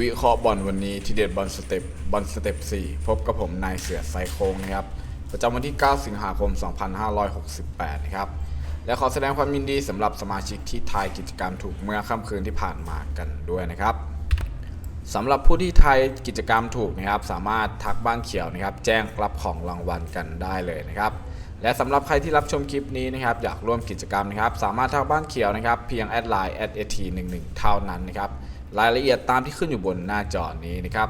วิเคราะห์บอลวันนี้ที่เด็ดบอลสเต็ปบอลสเต็ป4 พบกับผมนายเสือไซโคงนะครับ ประจำวันที่ 9 สิงหาคม 2568 นะครับ และขอแสดงความยินดีสำหรับสมาชิกที่ทายกิจกรรมถูกเมื่อค่ำคืนที่ผ่านมากันด้วยนะครับสำหรับผู้ที่ทายกิจกรรมถูกนะครับ สามารถทักบ้านเขียวนะครับ แจ้งรับของรางวัลกันได้เลยนะครับ และสำหรับใครที่รับชมคลิปนี้นะครับ อยากร่วมกิจกรรมนะครับ สามารถทักบ้านเขียวนะครับ เพียงแอดไลน์ at at 1 1เท่านั้นนะครับ รายละเอียดตามที่ขึ้นอยู่บนหน้าจอนี้นะครับ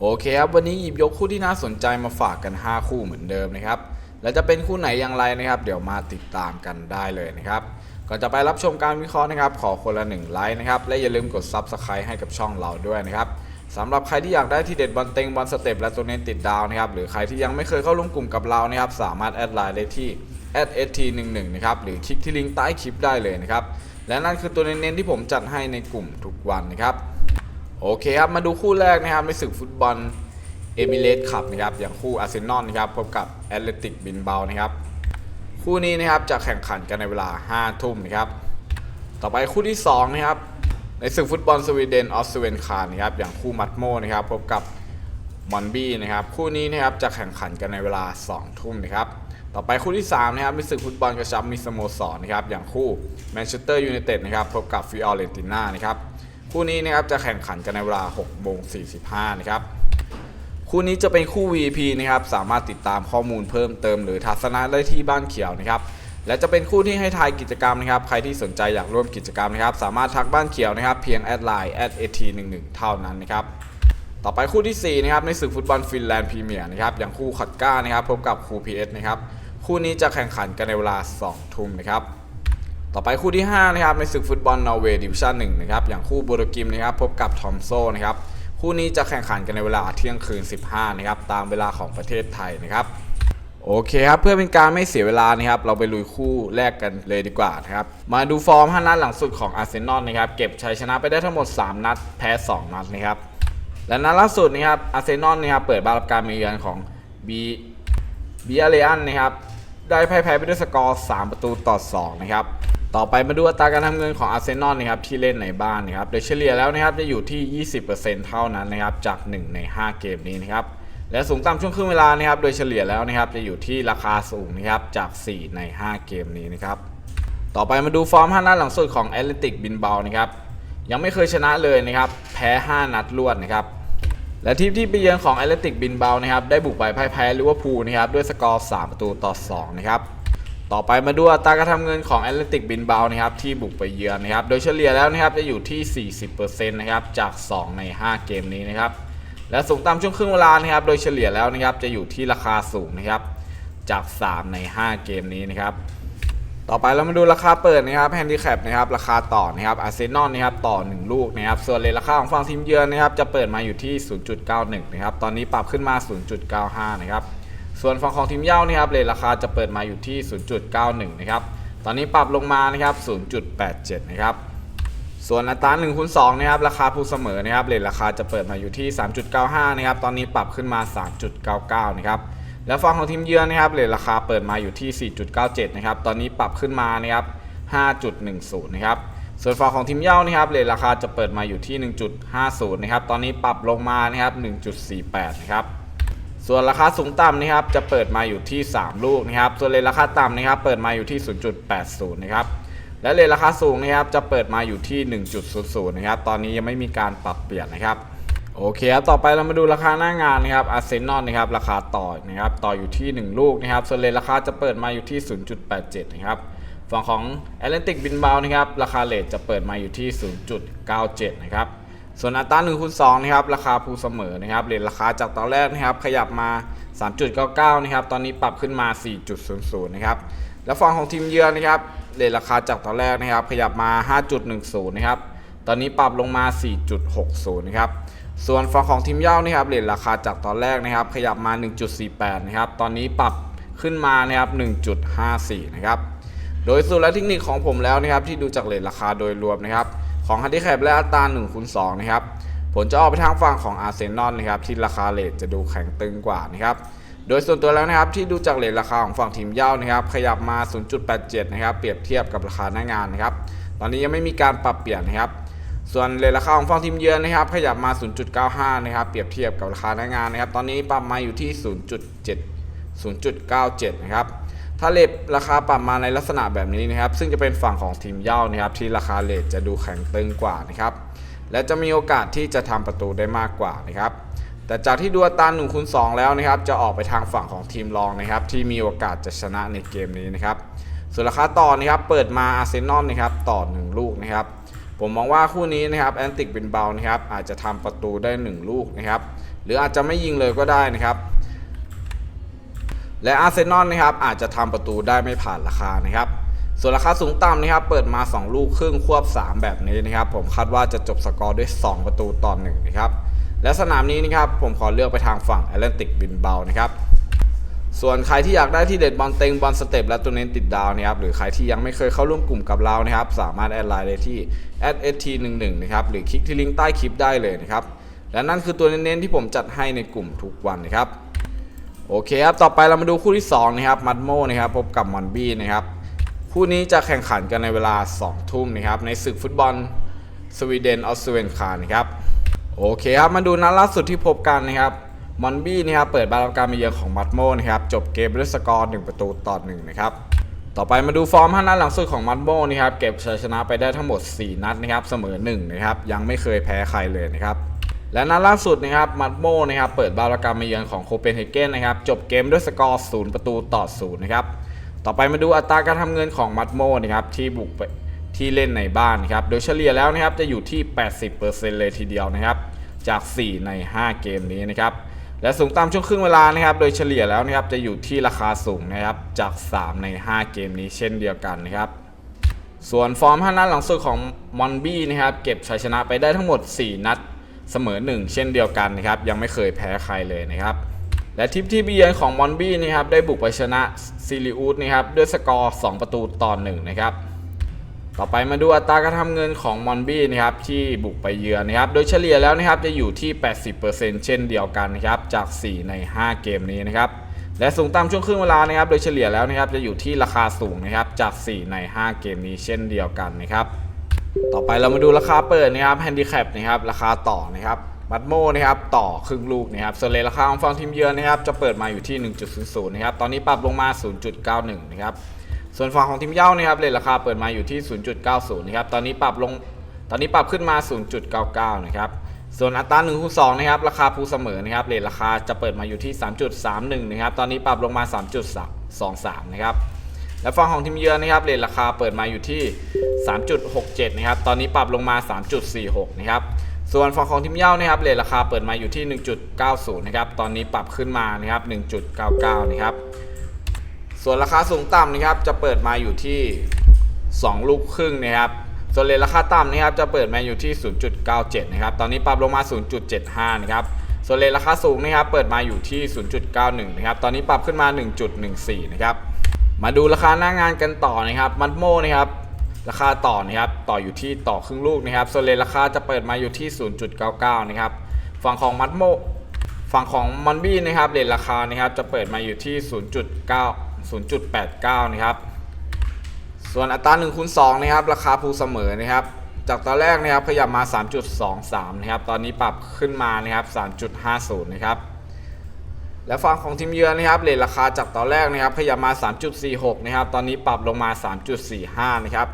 โอเคครับ วันนี้หยิบยกคู่ที่น่าสนใจมาฝากกัน 5 คู่เหมือนเดิมนะครับ และจะเป็นคู่ไหนอย่างไรนะครับ เดี๋ยวมาติดตามกันได้เลยนะครับก่อนจะไปรับชมการวิเคราะห์นะครับ ขอคนละ1ไลค์นะครับ และอย่าลืมกด Subscribe ให้กับช่องเราด้วยนะครับสำหรับใครที่อยากได้ที่เด็ดบอลเต็งบอลสเต็ปและตัวเน้นติดดาวนะครับหรือใครที่ยังไม่เคยเข้าร่วมกลุ่มกับเรานะครับสามารถแอดไลน์ได้ที่ @st11 นะครับหรือคลิกที่ลิงก์ใต้คลิปได้เลยนะครับ และนั่นคือตัวเน้นๆที่ผมจัดให้ในกลุ่มทุกวันนะครับ โอเคครับมาดูคู่แรกนะครับในศึกฟุตบอลเอมิเรตส์คัพนะครับอย่างคู่อาร์เซนอลนะครับพบกับแอตเลติกบินเบานะครับคู่นี้นะครับจะแข่งขันกันในเวลา 5 ทุ่มนะครับต่อไปคู่ที่2นะครับในศึกฟุตบอลสวีเดนออสเตรเลียคานะครับอย่างคู่มัตโมนะครับพบกับมอนบี้นะครับคู่นี้นะครับจะแข่งขันกันในเวลา 2 ทุ่มนะครับ ต่อไปคู่ที่ 3 นะครับในศึกฟุตบอลกระชับมิตรสโมสรนะครับอย่างคู่แมนเชสเตอร์ยูไนเต็ดนะครับพบกับฟิออเรนติน่านะครับคู่นี้นะครับจะแข่งขันกันในเวลา6โมง45นะครับคู่นี้จะเป็นคู่ VP นะครับสามารถติดตามข้อมูลเพิ่มเติมหรือทัศนะได้ที่บ้านเขียวนะครับและจะเป็นคู่ที่ให้ทายกิจกรรมนะครับใครที่สนใจอยากร่วมกิจกรรมนะครับสามารถทักบ้านเขียวนะครับเพียงแอดไลน์ @at11 เท่านั้นนะครับต่อไปคู่ที่4นะครับในศึกฟุตบอลฟินแลนด์พรีเมียร์นะครับอย่างคู่คัตก้านะครับพบกับคูพีเอสนะครับ คู่นี้จะแข่งขันกันในเวลา 2 ทุ่มนะครับต่อไปคู่ที่ 5 นะครับ ในศึกฟุตบอลนอร์เวย์ดิวิชั่น1นะครับอย่างคู่บูรกิมนะครับพบกับทอมโซนะครับคู่นี้จะแข่งขันกันในเวลาเที่ยงคืน 15นะครับตามเวลาของประเทศไทยนะครับโอเคครับ เพื่อเป็นการไม่เสียเวลานะครับ เราไปลุยคู่แรกกันเลยดีกว่านะครับ มาดูฟอร์ม 5 นัดหลังสุดของอาร์เซนอลนะครับ เก็บชัยชนะไปได้ทั้งหมด 3 นัด แพ้ 2 นัดนะครับ และนัดล่าสุดนะครับอาร์เซนอลนะครับเปิดบ้านรับการมาเยือนของบีบีอาเรอันนะครับ ได้พ่ายแพ้ไปด้วยสกอร์ 3 ประตูต่อ 2 นะครับ ต่อไปมาดูอัตราการทำเงินของอาร์เซนอลนะครับที่เล่นในบ้านนะครับ โดยเฉลี่ยแล้วนะครับจะอยู่ที่ 20%เท่านั้นนะครับจาก 1 ใน 5 เกมนี้นะครับ และสูงต่ำช่วงครึ่งเวลานะครับ โดยเฉลี่ยแล้วนะครับจะอยู่ที่ราคาสูงนะครับจาก 4 ใน 5 เกมนี้นะครับ ต่อไปมาดูฟอร์ม 5 นัดหลังสุดของแอตเลติกบินเบานะครับ ยังไม่เคยชนะเลยนะครับ แพ้ 5 นัดรวดนะครับ และทีมที่ไปเยือนของแอตเลติกบินเบานะครับได้บุกไปพ่ายแพ้ลิเวอร์พูลนะครับด้วยสกอร์ 3 ประตูต่อ 2 นะครับต่อไปมาดูอัตราการทำเงินของแอตเลติกบินเบานะครับที่บุกไปเยือนนะครับโดยเฉลี่ยแล้วนะครับจะอยู่ที่ 40%นะครับจาก 2 ใน 5 เกมนี้นะครับและสูงต่ำช่วงครึ่งเวลานะครับโดยเฉลี่ยแล้วนะครับจะอยู่ที่ราคาสูงนะครับจาก 3 ใน 5 เกมนี้นะครับ ต่อไปเรามาดูราคาเปิดนะครับแฮนดิแคปนะครับราคาต่อนะครับอาร์เซนอลนะครับต่อ 1 ลูกนะครับส่วนเลทราคาของฝั่งทีมเยือนนะครับจะเปิดมาอยู่ที่ 0.91 นะครับตอนนี้ปรับขึ้นมา 0.95 นะครับส่วนฝั่งของทีมเย่านะครับเลทราคาจะเปิดมาอยู่ที่ 0.91 นะครับตอนนี้ปรับลงมานะครับ 0.87 นะครับส่วนอัตรา1คูณ2นะครับราคาผู้เสมอนะครับเลทราคาจะเปิดมาอยู่ที่ 3.95 นะครับตอนนี้ปรับขึ้นมา 3.99 นะครับ แล้วฝั่งของทีมเยือนนะครับเลทราคาเปิดมาอยู่ที่ 4.97 นะครับ ตอนนี้ปรับขึ้นมานะครับ 5.10 นะครับ ส่วนฝั่งของทีมเย่านะครับเลทราคาจะเปิดมาอยู่ที่ 1.50 นะครับ ตอนนี้ปรับลงมานะครับ 1.48 นะครับ ส่วนราคาสูงต่ำนะครับจะเปิดมาอยู่ที่ 3 ลูกนะครับ ส่วนเลทราคาต่ำนะครับเปิดมาอยู่ที่ 0.80 นะครับ และเลทราคาสูงนะครับจะเปิดมาอยู่ที่ 1.00 นะครับ ตอนนี้ยังไม่มีการปรับเปลี่ยนนะครับ โอเคครับ ต่อไปเรามาดูราคาหน้างานนะครับอาร์เซนอลนะครับ ราคาต่อนะครับ ต่ออยู่ที่ 1 ลูกนะครับส่วนเลทราคาจะเปิดมาอยู่ที่ 0.87 นะครับ ฝั่งของแอตแลนติกบินเบลนะครับ ราคาเลทจะเปิดมาอยู่ที่ 0.97 นะครับ ส่วนอัตรา1คูณ2นะครับ ราคาภูเสมอนะครับ เลทราคาจากตอนแรกนะครับ ขยับมา 3.99 นะครับ ตอนนี้ปรับขึ้นมา 4.00 นะครับ แล้วฝั่งของทีมเยือนนะครับ เลทราคาจากตอนแรกนะครับ ขยับมา 5.10 นะครับ ตอนนี้ปรับลงมา 4.60 นะครับ ส่วนฝั่งของทีมเย่านะครับเหลทราคาจากตอนแรกนะครับ ขยับมา 1.48 นะครับ ตอนนี้ปรับขึ้นมานะครับ 1.54 นะครับ โดยสูตรและเทคนิคของผมแล้วนะครับ ที่ดูจากเหลทราคาโดยรวมนะครับ ของฮันดี้แคปและอัตรา1คูณ2นะครับ ผลจะออกไปทางฝั่งของอาร์เซนอลนะครับ ที่ราคาเลทจะดูแข็งตึงกว่านะครับ โดยส่วนตัวแล้วนะครับ ที่ดูจากเลทราคาของฝั่งทีมเย่านะครับ ขยับมา 0.87 นะครับ เปรียบเทียบกับราคาหน้างานนะครับ ตอนนี้ยังไม่มีการปรับเปลี่ยนนะครับ ส่วนเลทราคาของฝั่งทีมเยือนนะครับขยับมา 0.95 นะครับ เปรียบเทียบกับราคาหน้างานนะครับ ตอนนี้ปรับมาอยู่ที่ 0.7 0.97 นะครับ ถ้าเลทราคาปรับมาในลักษณะแบบนี้นะครับ ซึ่งจะเป็นฝั่งของทีมเย่านะครับ ที่ราคาเลทจะดูแข็งตึงกว่านะครับ และจะมีโอกาสที่จะทำประตูได้มากกว่านะครับแต่จากที่ดูอัตรา1คูณ2แล้วนะครับ จะออกไปทางฝั่งของทีมรองนะครับ ที่มีโอกาสจะชนะในเกมนี้นะครับส่วนราคาต่อนะครับ เปิดมาอาร์เซนอลนะครับต่อ 1 ลูกนะครับ ผมมองว่าคู่นี้นะครับแอนติกเป็นเบานะครับอาจจะทำประตูได้ 1 ลูกนะครับหรืออาจจะไม่ยิงเลยก็ได้นะครับ และอาร์เซนอลนะครับอาจจะทำประตูได้ไม่ผ่านราคานะครับ ส่วนราคาสูงต่ำนะครับเปิดมา 2 ลูกครึ่งควบ 3 แบบนี้นะครับ ผมคาดว่าจะจบสกอร์ด้วย 2 ประตูต่อ1นะครับและสนามนี้นะครับผมขอเลือกไปทางฝั่งแอตแลนติกบินเบานะครับ ส่วนใครที่อยากได้ที่เด็ดบอลเต็งบอลสเต็ปและตัวเน้นติดดาวนะครับหรือใครที่ยังไม่เคยเข้าร่วมกลุ่มกับเรานะครับสามารถแอดไลน์ได้ที่ @st11 นะครับหรือคลิกที่ลิงก์ใต้คลิปได้เลยนะครับและนั่นคือตัวเน้นๆที่ผมจัดให้ในกลุ่มทุกวันนะครับโอเคครับต่อไปเรามาดูคู่ที่2นะครับมัดโมนะครับพบกับมอนบี้นะครับคู่นี้จะแข่งขันกันในเวลา 2 ทุ่มนะครับในศึกฟุตบอลสวีเดนออสเวนคานะครับโอเคครับมาดูนัดล่าสุดที่พบกันนะครับ มอนบี้นะครับเปิดบ้านรับการมาเยือนของมัดโมนะครับจบเกมด้วยสกอร์1ประตูต่อ1นะครับต่อไปมาดูฟอร์ม5นัดหลังสุดของมัดโมนะครับเก็บชัยชนะไปได้ทั้งหมด 4 นัดนะครับเสมอ1นะครับยังไม่เคยแพ้ใครเลยนะครับและนัดล่าสุดนะครับมัดโมนะครับเปิดบ้านรับการมาเยือนของโคเปนเฮเกนนะครับจบเกมด้วยสกอร์0ประตูต่อ0นะครับต่อไปมาดูอัตราการทำเงินของมัดโมนะครับที่บุกไปที่เล่นในบ้านครับโดยเฉลี่ยแล้วนะครับจะอยู่ที่ 80%เลยทีเดียวนะครับจาก 4 ใน 5 เกมนี้นะครับ และสูงตามช่วงครึ่งเวลานะครับ โดยเฉลี่ยแล้วนะครับจะอยู่ที่ราคาสูงนะครับจาก 3 ใน 5 เกมนี้เช่นเดียวกันนะครับ ส่วนฟอร์ม 5 นัดหลังสุดของมอนบี้นะครับเก็บชัยชนะไปได้ทั้งหมด 4 นัดเสมอ 1 เช่นเดียวกันนะครับยังไม่เคยแพ้ใครเลยนะครับและทิปที่เบียนของมอนบี้นะครับได้บุกไปชนะซิลิอุสนะครับด้วยสกอร์ 2 ประตูต่อ1นะครับ ต่อไปมาดูอัตราการทำเงินของมอนบี้นะครับที่บุกไปเยือนนะครับ โดยเฉลี่ยแล้วนะครับจะอยู่ที่ 80%เช่นเดียวกันนะครับจาก 4 ใน 5 เกมนี้นะครับและสูงตามช่วงครึ่งเวลานะครับ โดยเฉลี่ยแล้วนะครับจะอยู่ที่ราคาสูงนะครับจาก 4 ใน 5 เกมนี้เช่นเดียวกันนะครับ ต่อไปเรามาดูราคาเปิดนะครับแฮนดิแคปนะครับราคาต่อนะครับมัดโมนะครับต่อครึ่งลูกนะครับส่วนเลราคาของฝั่งทีมเยือนนะครับจะเปิดมาอยู่ที่ 1.00นะครับตอนนี้ปรับลงมา 0.91นะครับ ส่วนฝั่งของทีมเย้านะครับเลทราคาเปิดมาอยู่ที่ 0.90 นะครับ ตอนนี้ปรับลง ตอนนี้ปรับขึ้นมา 0.99 นะครับ ส่วนอัตรา1คูณ2นะครับ ราคาภูเสมอนะครับเลทราคาจะเปิดมาอยู่ที่ 3.31 นะครับ ตอนนี้ปรับลงมา 3.23 นะครับ และฝั่งของทีมเยือนนะครับเรทราคาเปิดมาอยู่ที่ 3.67 นะครับ ตอนนี้ปรับลงมา 3.46 นะครับ ส่วนฝั่งของทีมเย้านะครับเรทราคาเปิดมาอยู่ที่ 1.90 นะครับ ตอนนี้ปรับขึ้นมานะครับ 1.99 นะครับ ส่วนราคาสูงต่ำนะครับจะเปิดมาอยู่ที่ 2 ลูกครึ่งนะครับส่วนเลทราคาต่ำนะครับจะเปิดมาอยู่ที่ 0.97 นะครับ ตอนนี้ปรับลงมา 0.75 นะครับ ส่วนเลทราคาสูงนะครับเปิดมาอยู่ที่ 0.91 นะครับ ตอนนี้ปรับขึ้นมา 1.14 นะครับ มาดูราคาหน้างานกันต่อนะครับมัดโมนะครับ ราคาต่อนะครับต่ออยู่ที่ต่อครึ่งลูกนะครับ ส่วนเลนราคาจะเปิดมาอยู่ที่ 0.99 นะครับ ฝั่งของมัดโมฝั่งของมอนบี้นะครับเลนราคานะครับจะเปิดมาอยู่ที่ 0.9 0.89 นะครับ ส่วนอัตรา1คูณ2นะครับ ราคาภูเสมอนะครับ จากตอนแรกนะครับขยับมา 3.23 นะครับ ตอนนี้ปรับขึ้นมานะครับ 3.50 นะครับ และฝั่งของทีมเยือนนะครับเรทราคาจากตอนแรกนะครับขยับมา 3.46 นะครับ ตอนนี้ปรับลงมา 3.45 นะครับ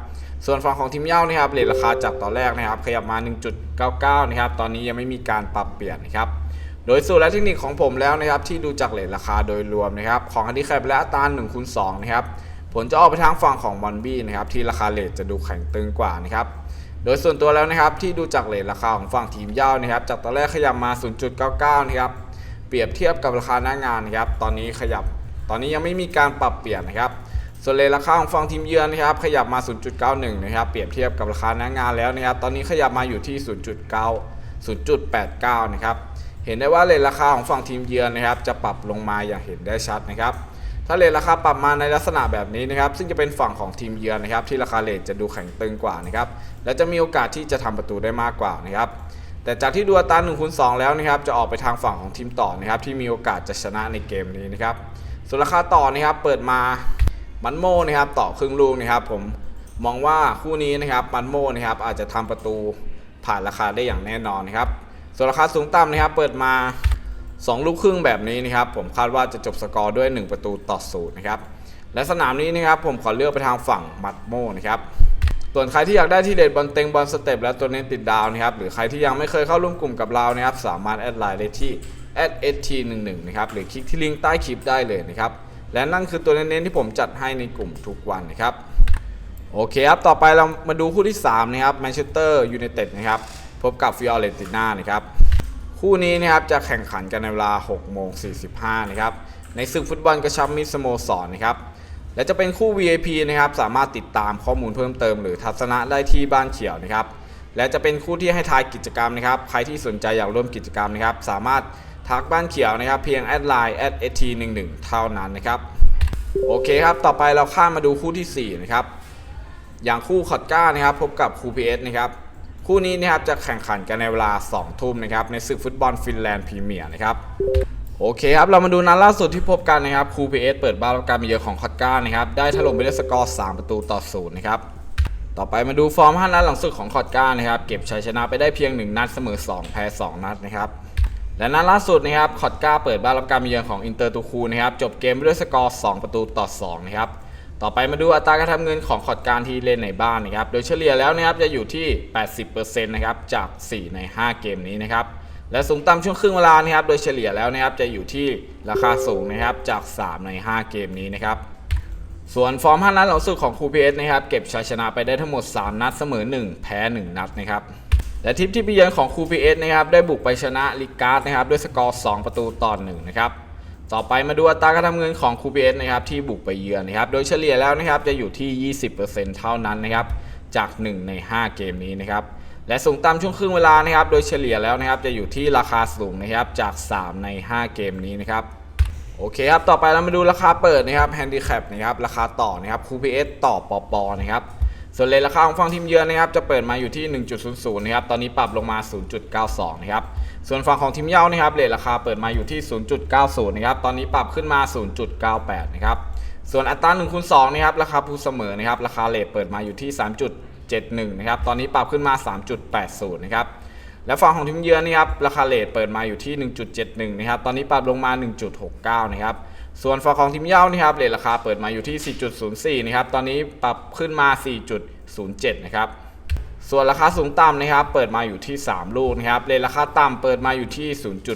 ส่วนฝั่งของทีมเย้านะครับเรทราคาจากตอนแรกนะครับ ขยับมา 1.99 นะครับ ตอนนี้ยังไม่มีการปรับเปลี่ยนนะครับ โดยสูตรและเทคนิคของผมแล้วนะครับที่ดูจากเรทราคาโดยรวมนะครับของฮันดี้แคปและอัตรา1คูณ2นะครับผลจะออกไปทางฝั่งของมอนบี้นะครับที่ราคาเรทจะดูแข็งตึงกว่านะครับโดยส่วนตัวแล้วนะครับที่ดูจากเรทราคาของฝั่งทีมเย้านะครับจากตอนแรกขยับมา 0.99 นะครับเปรียบเทียบกับราคาหน้างานนะครับตอนนี้ขยับ ตอนนี้ยังไม่มีการปรับเปลี่ยนนะครับส่วนเลทราคาของฝั่งทีมเยือนนะครับขยับมา 0.91 นะครับเปรียบเทียบกับราคาหน้างานแล้วนะครับตอนนี้ขยับมาอยู่ที่ 0.9 0.89 นะครับ เห็นได้ว่าเลทราคาของฝั่งทีมเยือนนะครับจะปรับลงมาอย่างเห็นได้ชัดนะครับถ้าเลทราคาปรับมาในลักษณะแบบนี้นะครับ ซึ่งจะเป็นฝั่งของทีมเยือนนะครับ ที่ราคาเลทจะดูแข็งตึงกว่านะครับและจะมีโอกาสที่จะทำประตูได้มากกว่านะครับ แต่จากที่ดูอัตรา1คูณ2แล้วนะครับ จะออกไปทางฝั่งของทีมต่อนะครับ ที่มีโอกาสจะชนะในเกมนี้นะครับ ส่วนราคาต่อนะครับเปิดมามันโมนะครับต่อครึ่งลูกนะครับ ผมมองว่าคู่นี้นะครับมันโมนะครับอาจจะทำประตูผ่านราคาได้อย่างแน่นอนนะครับ ส่วนราคาสูงต่ำนะครับ เปิดมา 2 ลูกครึ่งแบบนี้นะครับ ผมคาดว่าจะจบสกอร์ด้วย 1 ประตูต่อศูนย์นะครับ และสนามนี้นะครับ ผมขอเลือกไปทางฝั่งมัดโมนะครับ ส่วนใครที่อยากได้ที่เด็ดบอลเต็งบอลสเต็ปและตัวเน้นติดดาวนะครับ หรือใครที่ยังไม่เคยเข้าร่วมกลุ่มกับเรานะครับ สามารถแอดไลน์ได้ที่ @st11 นะครับ หรือคลิกที่ลิงก์ใต้คลิปได้เลยนะครับ และนั่นคือตัวเน้นๆที่ผมจัดให้ในกลุ่มทุกวันนะครับ โอเคครับ ต่อไปเรามาดูคู่ที่ 3 นะครับ แมนเชสเตอร์ยูไนเต็ดนะครับ พบกับฟิออเรนติน่านะครับ คู่นี้นะครับจะแข่งขันกันในเวลา6โมง45นะครับ ในศึกฟุตบอลกระชับมิตรสโมสรนะครับ และจะเป็นคู่ VIP นะครับ สามารถติดตามข้อมูลเพิ่มเติมหรือทัศนะได้ที่บ้านเขียวนะครับ และจะเป็นคู่ที่ให้ทายกิจกรรมนะครับ ใครที่สนใจอยากร่วมกิจกรรมนะครับ สามารถทักบ้านเขียวนะครับ เพียงแอดไลน์ @st11 เท่านั้นนะครับ โอเคครับ ต่อไปเราข้ามมาดูคู่ทีสี่4 นะครับ อย่างคู่คอตก้านะครับ พบกับคูพีเอสนะครับ คู่นี้นะครับจะแข่งขันกันในเวลา 2 ทุ่มนะครับในศึกฟุตบอลฟินแลนด์พรีเมียร์นะครับโอเคครับ เรามาดูนัดล่าสุดที่พบกันนะครับคูพีเอสเปิดบ้านรับการมาเยือนของคอตก้านะครับได้ถล่มไปด้วยสกอร์ 3 ประตูต่อศูนย์นะครับต่อไปมาดูฟอร์ม 5 นัดหลังสุดของคอตก้านะครับเก็บชัยชนะไปได้เพียง 1 นัดเสมอ 2 แพ้ 2 นัดนะครับและนัดล่าสุดนะครับคอตก้าเปิดบ้านรับการมาเยือนของอินเตอร์ตูคูนะครับจบเกมไปด้วยสกอร์ 2 ประตูต่อ2นะครับ ต่อไปมาดูอัตราการทำเงินของคอดการที่เล่นในบ้านนะครับ โดยเฉลี่ยแล้วนะครับจะอยู่ที่ 80%นะครับจาก 4 ใน 5 เกมนี้นะครับ และสูงต่ำช่วงครึ่งเวลานะครับ โดยเฉลี่ยแล้วนะครับจะอยู่ที่ราคาสูงนะครับจาก 3 ใน 5 เกมนี้นะครับส่วนฟอร์ม 5 นัดหลังสุดของคูเ s นะครับเก็บชัยชนะไปได้ทั้งหมด 3 นัดเสมอ 1 แพ้ 1 นัดนะครับและทิปที่ไปเยือนของคู PS นะครับได้บุกไปชนะลิการ์ดนะครับด้วยสกอร์ 2 ประตูต่อ1นะครับ ต่อไปมาดูอัตราการทำเงินของคูเ s นะครับที่บุกไปเยือนนะครับ โดยเฉลี่ยแล้วนะครับจะอยู่ที่ 20%เท่านั้นนะครับจาก 1 ใน 5 เกมนี้นะครับและสูงต่ำช่วงครึ่งเวลานะครับ โดยเฉลี่ยแล้วนะครับจะอยู่ที่ราคาสูงนะครับจาก 3 ใน 5 เกมนี้นะครับโอเคครับ ต่อไปเรามาดูราคาเปิดนะครับแฮนดิแคปนะครับราคาต่อนะครับคู PS ต่อปอปอนะครับ ส่วนเลทราคาของฝั่งทีมเยือนนะครับจะเปิดมาอยู่ที่ 1.00นะครับตอนนี้ปรับลงมา 0.92นะครับส่วนฝั่งของทีมเย้านะครับเลทราคาเปิดมาอยู่ที่ 0.90นะครับตอนนี้ปรับขึ้นมา 0.98นะครับส่วนอัตรา1คูณ2นะครับราคาผู้เสมอนะครับราคาเลทเปิดมาอยู่ที่ 3.71นะครับตอนนี้ปรับขึ้นมา 3.80นะครับและฝั่งของทีมเยือนนี่ครับราคาเลทเปิดมาอยู่ที่ 1.71นะครับตอนนี้ปรับลงมา 1.69นะครับ ส่วนฝั่งของทีมเย้านี่ครับเลทราคาเปิดมาอยู่ที่ 4.04 นะครับ ตอนนี้ปรับขึ้นมา 4.07 นะครับ ส่วนราคาสูงต่ำนะครับ เปิดมาอยู่ที่ 3 ลูกนะครับเลทราคาต่ำเปิดมาอยู่ที่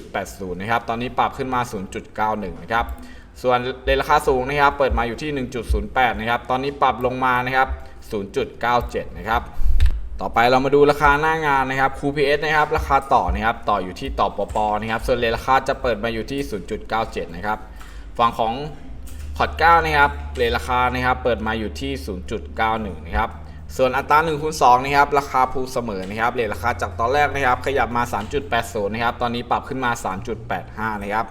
0.80 นะครับ ตอนนี้ปรับขึ้นมา 0.91 นะครับ ส่วนเลทราคาสูงนะครับ เปิดมาอยู่ที่ 1.08 นะครับ ตอนนี้ปรับลงมานะครับ 0.97 นะครับต่อไปเรามาดูราคาหน้างานนะครับคู PS นะครับราคาต่อนะครับต่ออยู่ที่ต่อปปนะครับส่วนเลทราคาจะเปิดมาอยู่ที่ 0.97 นะครับ ฝั่งของพอร์ต9นะครับเลทราคานะครับเปิดมาอยู่ที่ 0.91 นะครับส่วนอัตรา1คูณ2นะครับราคาภูเสมอนะครับเลทราคาจากตอนแรกนะครับขยับมา 3.80 นะครับตอนนี้ปรับขึ้นมา 3.85 นะครับ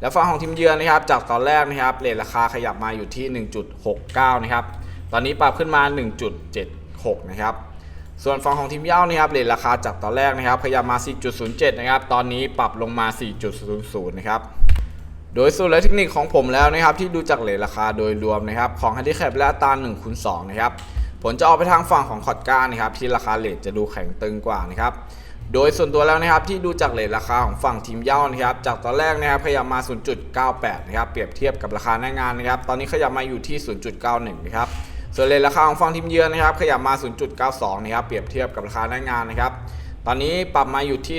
แล้วฝั่งของทีมเยือนนะครับจากตอนแรกนะครับเลทราคาขยับมาอยู่ที่ 1.69 นะครับตอนนี้ปรับขึ้นมา 1.76 นะครับส่วนฝั่งของทีมเย้านะครับเลทราคาจากตอนแรกนะครับขยับมา 4.07 นะครับตอนนี้ปรับลงมา 4.00 นะครับ โดยสูตรและเทคนิคของผมแล้วนะครับ ที่ดูจากเลทราคาโดยรวมนะครับ ของ Handicap และตา1คูณ2นะครับผลจะออกไปทางฝั่งของคอร์ดก้านะครับ ที่ราคาเลทจะดูแข็งตึงกว่านะครับโดยส่วนตัวแล้วนะครับที่ดูจากเลทราคาของฝั่งทีมเย้านะครับ จากตอนแรกนะครับขยับมา 0.98 นะครับเปรียบเทียบกับราคาหน้างานนะครับ ตอนนี้ขยับมาอยู่ที่ 0.91 นะครับส่วนเลทราคาของฝั่งทีมเยือนนะครับ ขยับมา 0.92 นะครับเปรียบเทียบกับราคาหน้างานนะครับ ตอนนี้ปรับมาอยู่ที่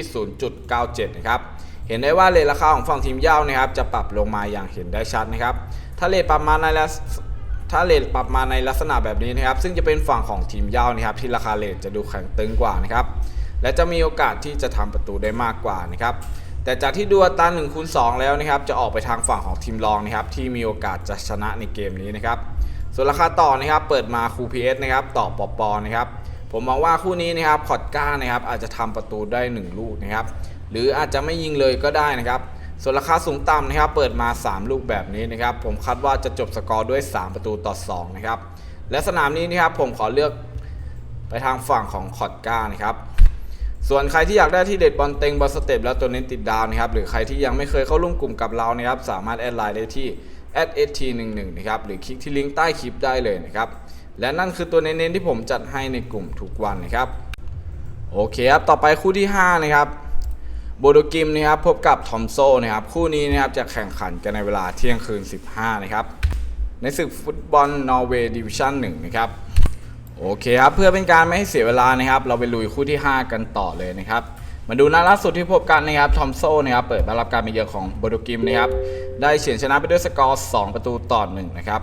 0.97 นะครับ เห็นได้ว่าเลทราคาของฝั่งทีมเย้านะครับจะปรับลงมาอย่างเห็นได้ชัดนะครับ ถ้าเลทปรับมาในลถ้าเลทปรับมาในลักษณะแบบนี้นะครับ ซึ่งจะเป็นฝั่งของทีมเย้านะครับ ที่ราคาเลทจะดูแข็งตึงกว่านะครับ และจะมีโอกาสที่จะทำประตูได้มากกว่านะครับ แต่จากที่ดูอัตรา1คูณ2แล้วนะครับ จะออกไปทางฝั่งของทีมรองนะครับ ที่มีโอกาสจะชนะในเกมนี้นะครับ ส่วนราคาต่อนะครับ เปิดมาคู PS นะครับ ต่อปอปอนะครับ ผมมองว่าคู่นี้นะครับ พอร์ตก้านะครับ อาจจะทำประตูได้ 1 ลูกนะครับ หรืออาจจะไม่ยิงเลยก็ได้นะครับ ส่วนราคาสูงต่ำนะครับ เปิดมา 3 ลูกแบบนี้นะครับ ผมคาดว่าจะจบสกอร์ด้วย 3 ประตูต่อ 2 นะครับ และสนามนี้นะครับผมขอเลือกไปทางฝั่งของคอร์ตก้านะครับ ส่วนใครที่อยากได้ที่เด็ดบอลเต็งบอลสเต็ปแล้วตัวเน้นติดดาวนะครับ หรือใครที่ยังไม่เคยเข้าร่วมกลุ่มกับเรานะครับ สามารถแอดไลน์ได้ที่ @st11 นะครับ หรือคลิกที่ลิงก์ใต้คลิปได้เลยนะครับ และนั่นคือตัวเน้นๆที่ผมจัดให้ในกลุ่มทุกวันนะครับ โอเคครับ ต่อไปคู่ที่ 5 นะครับ โบโดกิมนะครับพบกับทอมโซนะครับคู่นี้นะครับจะแข่งขันกันในเวลาเที่ยงคืน 15 นะครับ ในศึกฟุตบอลนอร์เวย์ดิวิชั่น1นะครับโอเคครับเพื่อเป็นการไม่ให้เสียเวลานะครับ เราไปลุยคู่ที่ 5 กันต่อเลยนะครับมาดูนัดล่าสุดที่พบกันนะครับทอมโซนะครับเปิดมารับการมาเยือนของโบโดกิมนะครับได้เฉือนชนะไปด้วยสกอร์ 2 ประตูต่อ1นะครับ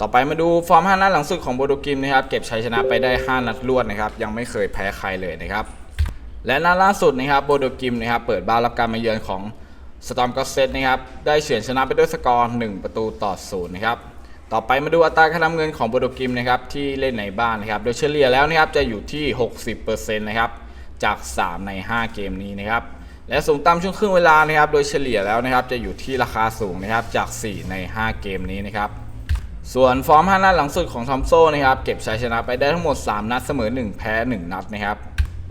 ต่อไปมาดูฟอร์ม 5 นัดหลังสุดของโบโดกิมนะครับเก็บชัยชนะไปได้ 5 นัดรวดนะครับยังไม่เคยแพ้ใครเลยนะครับ และนัดล่าสุดนะครับโบโดกิมนะครับเปิดบ้านรับการมาเยือนของสตอมก็เซตนะครับได้เฉือนชนะไปด้วยสกอร์ 1 ประตูต่อ0นะครับต่อไปมาดูอัตราการทำเงินของโบโดกิมนะครับที่เล่นในบ้านนะครับโดยเฉลี่ยแล้วนะครับจะอยู่ที่ 60%นะครับจาก 3 ใน 5 เกมนี้นะครับและสูงต่ำช่วงครึ่งเวลานะครับ โดยเฉลี่ยแล้วนะครับจะอยู่ที่ราคาสูงนะครับจาก 4 ใน 5 เกมนี้นะครับส่วนฟอร์ม 5 นัดหลังสุดของทอมโซ่นะครับเก็บชัยชนะไปได้ทั้งหมด 3 นัดเสมอ 1 แพ้ 1 นัดนะครับ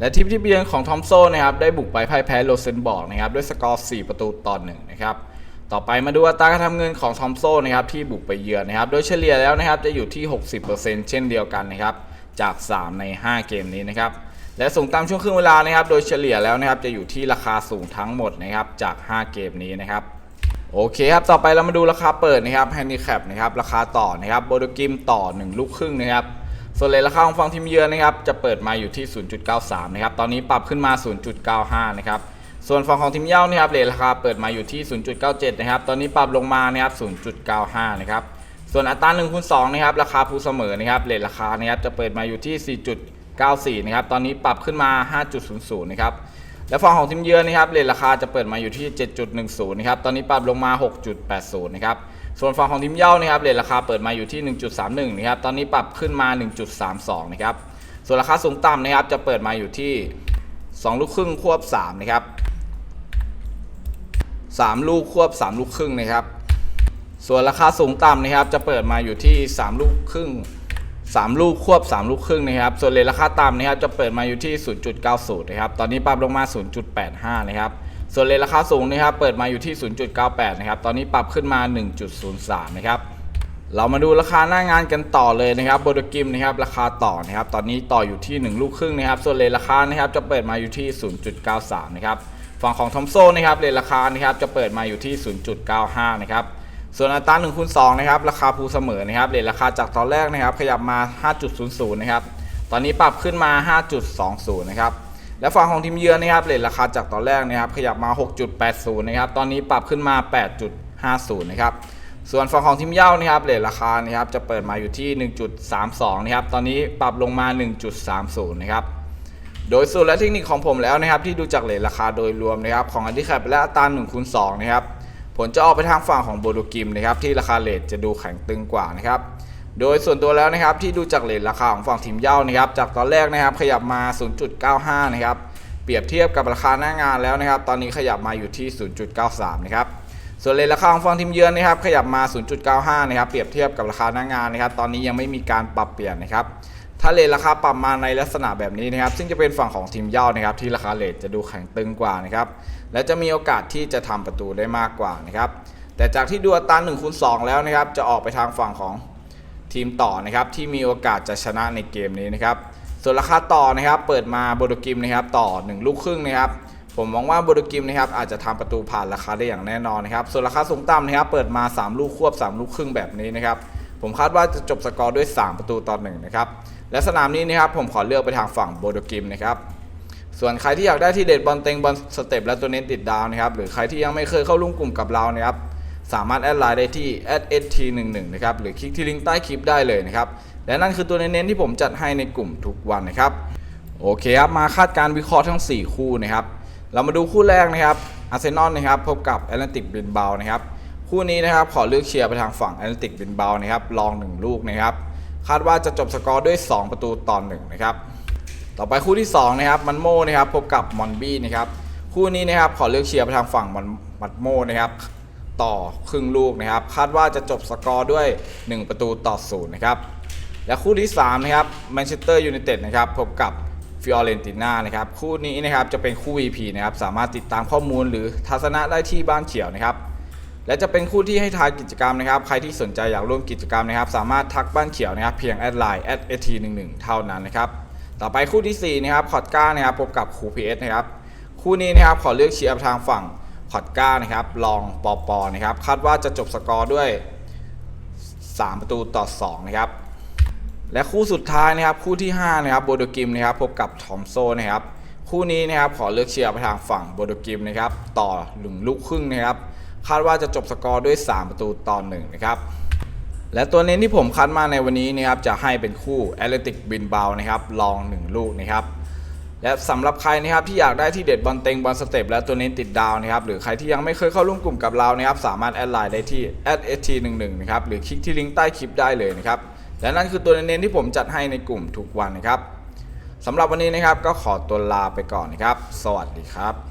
และทีมที่เบียนของทอมโซนะครับได้บุกไปพ่ายแพ้โรเซนบอร์กนะครับด้วยสกอร์ 4 ประตูต่อ1นะครับต่อไปมาดูอัตราการทำเงินของทอมโซนะครับที่บุกไปเยือนนะครับโดยเฉลี่ยแล้วนะครับจะอยู่ที่ 60%เช่นเดียวกันนะครับจาก 3 ใน 5 เกมนี้นะครับและสูงตามช่วงครึ่งเวลานะครับ โดยเฉลี่ยแล้วนะครับจะอยู่ที่ราคาสูงทั้งหมดนะครับจาก 5 เกมนี้นะครับโอเคครับต่อไปเรามาดูราคาเปิดนะครับแฮนดิแคปนะครับราคาต่อนะครับโบโดกิมต่อ 1 ลูกครึ่งนะครับ ส่วนเลทราคาของฝั่งทีมเยือนนะครับจะเปิดมาอยู่ที่ 0.93 นะครับ ตอนนี้ปรับขึ้นมา 0.95 นะครับ ส่วนฝั่งของทีมเย้านะครับเลทราคาเปิดมาอยู่ที่ 0.97 นะครับ ตอนนี้ปรับลงมานะครับ 0.95 นะครับ ส่วนอัตรา1คูณ2นะครับราคาผู้เสมอนะครับเลทราคานะครับจะเปิดมาอยู่ที่ 4.94 นะครับ ตอนนี้ปรับขึ้นมา 5.00 นะครับ และฝั่งของทีมเยือนนะครับเรทราคาจะเปิดมาอยู่ที่ 7.10 นะครับ ตอนนี้ปรับลงมา 6.80 นะครับ ส่วนฝั่งของทีมเย้านะครับเรทราคาเปิดมาอยู่ที่ 1.31 นะครับ ตอนนี้ปรับขึ้นมา 1.32 นะครับ ส่วนราคาสูงต่ำนะครับ จะเปิดมาอยู่ที่ 2 ลูกครึ่งควบ 3 นะครับ 3 ลูกควบ 3 ลูกครึ่งนะครับ ส่วนราคาสูงต่ำนะครับ จะเปิดมาอยู่ที่ 3 ลูกครึ่ง 3 ลูกควบ 3 ลูกครึ่งนะครับ ส่วนเลทราคาต่ำนะครับ จะเปิดมาอยู่ที่ 0.90 นะครับ ตอนนี้ปรับลงมา 0.85 นะครับ ส่วนเลทราคาสูงนะครับเปิดมาอยู่ที่ 0.98 นะครับ ตอนนี้ปรับขึ้นมา 1.03 นะครับ เรามาดูราคาหน้างานกันต่อเลยนะครับโบโดกิมนะครับราคาต่อนะครับ ตอนนี้ต่ออยู่ที่ 1 ลูกครึ่งนะครับ ส่วนเลทราคานะครับจะเปิดมาอยู่ที่ 0.93 นะครับ ฝั่งของทอมโซนะครับเลทราคานะครับจะเปิดมาอยู่ที่ 0.95 นะครับส่วนอัตรา1คูณ2นะครับราคาภูเสมอนะครับเรทราคาจากตอนแรกนะครับขยับมา 5.00 นะครับ ตอนนี้ปรับขึ้นมา 5.20 นะครับ และฝั่งของทีมเยือนนะครับเรทราคาจากตอนแรกนะครับขยับมา 6.80 นะครับ ตอนนี้ปรับขึ้นมา 8.50 นะครับ ส่วนฝั่งของทีมเย้านะครับเรทราคานะครับจะเปิดมาอยู่ที่ 1.32 นะครับ ตอนนี้ปรับลงมา 1.30 นะครับ โดยสูตรและเทคนิคของผมแล้วนะครับที่ดูจากเลทราคาโดยรวมนะครับของอันที่แคปและอัตรา1คูณ2นะครับผลจะออกไปทางฝั่งของโบโดกิมนะครับที่ราคาเลทจะดูแข็งตึงกว่านะครับ โดยส่วนตัวแล้วนะครับที่ดูจากเลทราคาของฝั่งทีมเย้านะครับจากตอนแรกนะครับขยับมา 0.95 นะครับเปรียบเทียบกับราคาหน้างานแล้วนะครับ ตอนนี้ขยับมาอยู่ที่ 0.93 นะครับส่วนเลทราคาของฝั่งทีมเยือนนะครับขยับมา 0.95 นะครับเปรียบเทียบกับราคาหน้างานนะครับตอนนี้ยังไม่มีการปรับเปลี่ยนนะครับถ้าเลทราคาปรับมาในลักษณะแบบนี้นะครับ ซึ่งจะเป็นฝั่งของทีมเย้านะครับ ที่ราคาเลทจะดูแข็งตึงกว่านะครับ และจะมีโอกาสที่จะทำประตูได้มากกว่านะครับ แต่จากที่ดูอัตรา1คูณ2แล้วนะครับ จะออกไปทางฝั่งของ ทีมต่อนะครับที่มีโอกาสจะชนะในเกมนี้นะครับส่วนราคาต่อนะครับเปิดมาโบโดกิมนะครับต่อ 1 ลูกครึ่งนะครับผมมองว่าโบโดกิมนะครับอาจจะทำประตูผ่านราคาได้อย่างแน่นอนนะครับส่วนราคาสูงต่ำนะครับเปิดมา 3 ลูกควบ 3 ลูกครึ่งแบบนี้นะครับผมคาดว่าจะจบสกอร์ด้วย 3 ประตูต่อ1นะครับและสนามนี้นะครับผมขอเลือกไปทางฝั่งโบโดกิมนะครับส่วนใครที่อยากได้ที่เด็ดบอลเต็งบอลสเต็ปและตัวเน้นติดดาวนะครับหรือใครที่ยังไม่เคยเข้าร่วมกลุ่มกับเรานะครับ สามารถแอดไลน์ได้ที่ @st11 นะครับหรือคลิกที่ลิงก์ใต้คลิปได้เลยนะครับและนั่นคือตัวเน้นๆที่ผมจัดให้ในกลุ่มทุกวันนะครับโอเคครับมาคาดการวิเคราะห์ทั้ง 4 คู่นะครับเรามาดูคู่แรกนะครับอาร์เซนอลนะครับพบกับแอตแลนติกบินเบานะครับคู่นี้นะครับขอเลือกเชียร์ไปทางฝั่งแอตแลนติกบินเบานะครับลอง 1 ลูกนะครับคาดว่าจะจบสกอร์ด้วย 2 ประตูต่อ1นะครับต่อไปคู่ที่2นะครับมันโมนะครับพบกับมอนบี้นะครับคู่นี้นะครับขอเลือกเชียร์ไปทางฝั่งมันมันโมนะครับ ต่อครึ่งลูกนะครับ คาดว่าจะจบสกอร์ด้วย 1 ประตูต่อ0นะครับ และคู่ที่ 3 นะครับแมนเชสเตอร์ยูไนเต็ดนะครับพบกับฟิออเรนติน่านะครับ คู่นี้นะครับจะเป็นคู่ VP นะครับ สามารถติดตามข้อมูลหรือทัศนะได้ที่บ้านเขียวนะครับ และจะเป็นคู่ที่ให้ทายกิจกรรมนะครับ ใครที่สนใจอยากร่วมกิจกรรมนะครับ สามารถทักบ้านเขียวนะครับ เพียงแอดไลน์ @at11 เท่านั้นนะครับ ต่อไปคู่ที่ 4 นะครับคอดก้านะครับพบกับคูพีเอสนะครับ คู่นี้นะครับขอเลือกเชียร์ทางฝั่ง คอดก้านะครับลองปอปอนะครับคาดว่าจะจบสกอร์ด้วย 3 ประตูต่อ2นะครับและคู่สุดท้ายนะครับคู่ที่5นะครับโบโดกิมนะครับพบกับทอมโซนะครับคู่นี้นะครับขอเลือกเชียร์ไปทางฝั่งโบโดกิมนะครับต่อหนึ่งลูกครึ่งนะครับคาดว่าจะจบสกอร์ด้วย 3 ประตูต่อ1นะครับและตัวเน้นที่ผมคัดมาในวันนี้นะครับจะให้เป็นคู่แอตเลติกบินเบานะครับลอง 1 ลูกนะครับ และสำหรับใครนะครับที่อยากได้ที่เด็ดบอลเต็งบอลสเต็ปและตัวเน้นติดดาวนะครับหรือใครที่ยังไม่เคยเข้าร่วมกลุ่มกับเรานะครับสามารถแอดไลน์ได้ที่ @st11 นะครับหรือคลิกที่ลิงก์ใต้คลิปได้เลยนะครับและนั่นคือตัวเน้นๆที่ผมจัดให้ในกลุ่มทุกวันนะครับสำหรับวันนี้นะครับก็ขอตัวลาไปก่อนนะครับ สวัสดีครับ